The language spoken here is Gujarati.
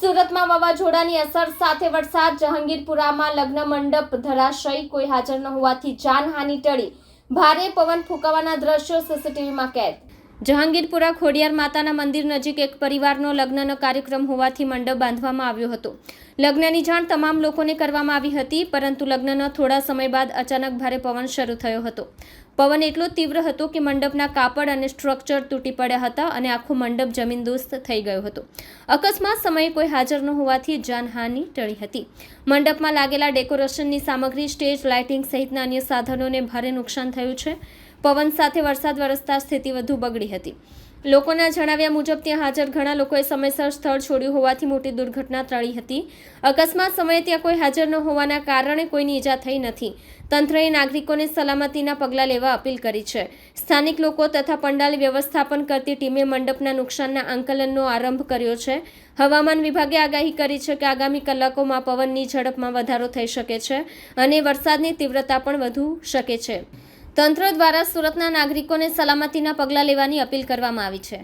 સુરતમાં વાવાઝોડાની અસર સાથે વરસાદ, જહાંગીરપુરામાં લગ્ન મંડપ, ધરાશયી કોઈ હાજર ન હોવાથી જાનહાનિ ટળી. ભારે પવન ફૂંકાવાના દ્રશ્યો સીસીટીવીમાં કેદ. જહાંગીરપુરા ખોડિયાર માતાના મંદિર નજીક એક પરિવારનો લગ્નનો કાર્યક્રમ હોવાથી મંડપ બાંધવામાં આવ્યો હતો. લગ્નની જાણ તમામ લોકોને કરવામાં આવી હતી, પરંતુ લગ્નના થોડા સમય બાદ અચાનક ભારે પવન શરૂ થયો હતો. પવન એટલો તીવ્ર હતો કે મંડપના કાપડ અને સ્ટ્રક્ચર તૂટી પડ્યા હતા અને આખો મંડપ જમીનદોસ્ત થઈ ગયો હતો. અકસ્માત સમયે કોઈ હાજર ન હોવાથી જાનહાનિ ટળી હતી. મંડપમાં લાગેલા ડેકોરેશનની સામગ્રી, સ્ટેજ, લાઇટિંગ સહિતના અન્ય સાધનોને ભારે નુકસાન થયું છે. પવન સાથે વરસાદ વરસતા સ્થિતિ વધુ બગડી હતી. લોકોના જણાવ્યા મુજબ ત્યાં હાજર ઘણા લોકોએ સમયસર સ્થળ છોડ્યું હોવાથી મોટી દુર્ઘટના ટળી હતી. અકસ્માત સમયે ત્યાં કોઈ હાજર ન હોવાના કારણે કોઈની ઈજા થઈ નથી. તંત્રએ નાગરિકોને સલામતીના પગલાં લેવા અપીલ કરી છે. સ્થાનિક લોકો તથા પંડાલ વ્યવસ્થાપન કરતી ટીમે મંડપના નુકસાનના આંકલનનો આરંભ કર્યો છે. હવામાન વિભાગે આગાહી કરી છે કે આગામી કલાકોમાં પવનની ઝડપમાં વધારો થઈ શકે છે અને વરસાદની તીવ્રતા પણ વધુ શકે છે. તંત્ર દ્વારા સુરતના નાગરિકોને સલામતીના પગલાં લેવાની અપીલ કરવામાં આવી છે.